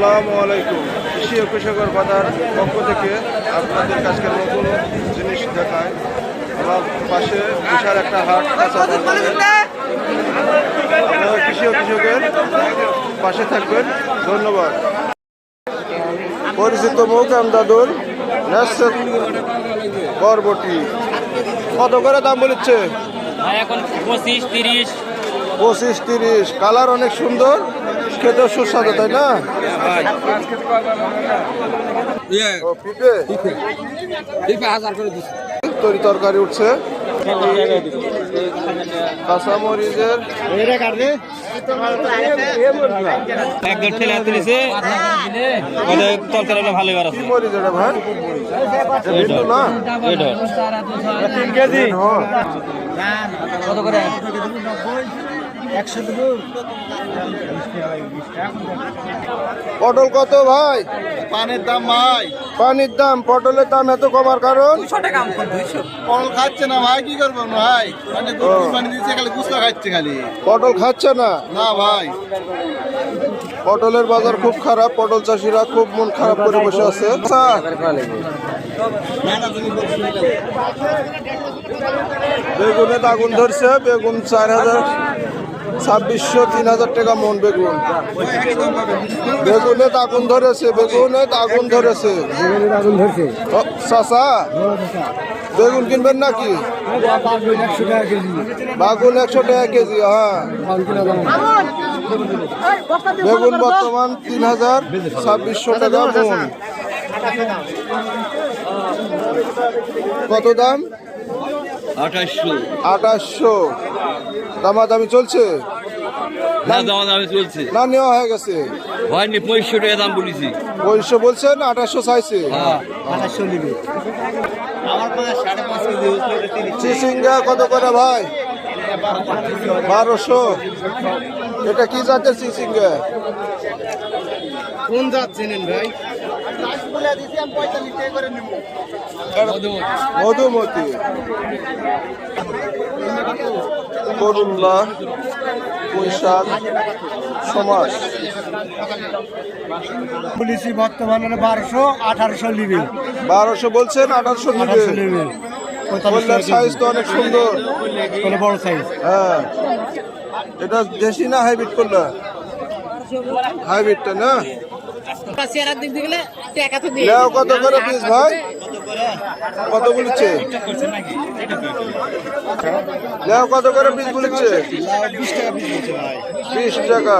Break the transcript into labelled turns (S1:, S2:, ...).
S1: আসসালামু আলাইকুম। কৃষি ও কৃষকের বাজার পক্ষ থেকে আপনাদের কাছে নতুন জিনিস দেখায় আমার পাশে বিশাল একটা হাট কৃষি ও কৃষকের পাশে থাকবেন। ধন্যবাদ। পরিচিত মুখ আমদাদুল নেসের বরবটি। কত করে দাম বলেছে?
S2: এখন পঁচিশ, তিরিশ।
S1: পঁচিশ তিরিশ কালার অনেক সুন্দর খেতে সুস্বাদু তাই না? ও পিপে?
S2: হাজার করে দিচ্ছি
S1: তরি তরকারি উঠছে। কাঁচামরিচের
S2: একদম ঠেলে
S1: পটল কত ভাই?
S3: পানের দাম ভাই।
S1: পানির দাম পটলের দাম এত কমার কারণ?
S3: পটল খাচ্ছে না ভাই কি করব ভাই? মানে পানি দিচ্ছে খালি গুসলা খাচ্ছে খালি।
S1: পটল খাচ্ছে না?
S3: না ভাই।
S1: পটলের বাজার খুব খারাপ পটল চাষিরা খুব মন খারাপ করে বসে আছে। বেগুনে আগুন ধরছে বেগুন চার হাজার ছাব্বিশশো তিন হাজার টাকা মন বেগুন। বেগুনে আগুন ধরেছে বেগুনে আগুন ধরেছে। চাচা বেগুন কিনবেন নাকি? বাগুন একশো টাকা কেজি হ্যাঁ। বেগুন বর্তমান তিন হাজার ছাব্বিশশো টাকা মন। কত দাম?
S2: আঠাশশো।
S1: আঠাশশো। দামাদামি চলছে?
S2: না দাম দামে চলছে।
S1: না নেওয়া হয়ে গেছে।
S2: হয়নি পঁয়ষট্টি টাকা দাম বলেছি।
S1: পঁয়ষট্টি বলছেন আঠাশশো চাইছে। চিচিঙ্গা কত করে ভাই? বারোশো। এটা কি জাতের চিচিঙ্গা
S3: কোন জাত চেনেন ভাই?
S1: মধুমতি। করুল্লা পুঁইশাক সমাজ।
S3: পুলিশি বর্তমানে বারোশো আঠারোশো নিবে
S1: বারোশো বলছেন আঠারোশো নিবে
S3: নেবে
S1: কল্যাণ সাইজ তো অনেক সুন্দর।
S3: বড় সাইজ
S1: হ্যাঁ। এটা দেশি না হাইব্রিড করলা? হাইব্রিডটা না? লেও কত করে পিস ভাই? কত বলেছে লেও কত করে পিস বলেছে বিশ টাকা।